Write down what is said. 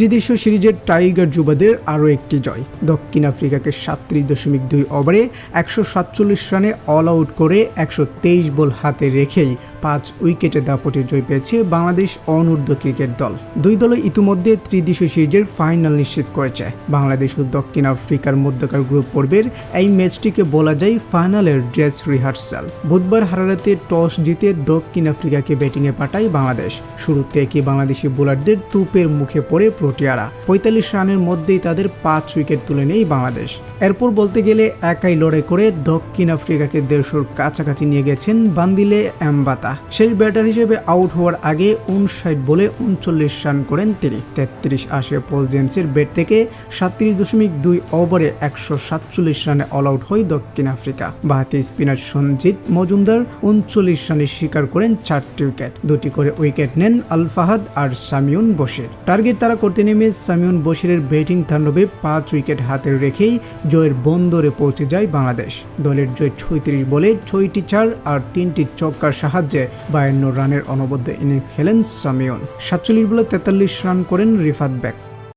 ত্রিদেশীয় সিরিজের টাইগার যুবাদের আরও একটি জয়। দক্ষিণ আফ্রিকাকে সাতত্রিশ দশমিক দুই ওভারে একশো সাতচল্লিশ রানে অল আউট করে একশো তেইশ বল হাতে রেখেই পাঁচ উইকেটে দাপটে জয় পেয়েছে বাংলাদেশ অনূর্ধ্ব ক্রিকেট দল। দুই দল ইতিমধ্যে ত্রিদেশীয় সিরিজের ফাইনাল নিশ্চিত করেছে। বাংলাদেশ ও দক্ষিণ আফ্রিকার মধ্যকার গ্রুপ পর্বের এই ম্যাচটিকে বলা যায় ফাইনালের ড্রেস রিহার্সাল। বুধবার হারারাতে টস জিতে দক্ষিণ আফ্রিকাকে ব্যাটিংয়ে পাঠায় বাংলাদেশ। শুরুতে একই বাংলাদেশি বোলারদের তুপের মুখে পড়ে প্রোটিয়ারা পঁয়তাল্লিশ রানের মধ্যেই তাদের পাঁচ উইকেট তুলে নেই বাংলাদেশ। এরপর বলতে গেলে একাই লড়াই করে দক্ষিণ আফ্রিকাকে দেড়শোর কাছাকাছি নিয়ে গেছেন বান্দিলে এমবাতা। শেষ ব্যাটার হিসেবে আউট হওয়ার আগে উনষাট বলে উনচল্লিশ রান করেন তিনি। তেত্রিশ আসে পল জেমসের ব্যাট থেকে সাতত্রিশ দশমিক দুই ওভারে একশো সাতচল্লিশ রানে অল আউট হয় দক্ষিণ আফ্রিকা। বাহাতি স্পিনার সঞ্জিত মজুমদার উনচল্লিশ রানে শিকার করেন চারটি উইকেট। দুটি করে উইকেট নেন আল ফাহাদ আর সামিউন বশির। টার্গেট তারা করতে নেমে সামিউন বশিরের ব্যাটিং তাণ্ডবে পাঁচ উইকেট হাতে রেখেই জয়ের বন্দরে পৌঁছে যায় বাংলাদেশ। দলের জয় ছয়ত্রিশ বলে ছয়টি চার আর তিনটি চক্কার সাহায্যে বায়ান্ন রানের অনবদ্য ইনিংস খেলেন সামিউন। সাতচল্লিশ বলে তেতাল্লিশ রান করেন রিফাত বেক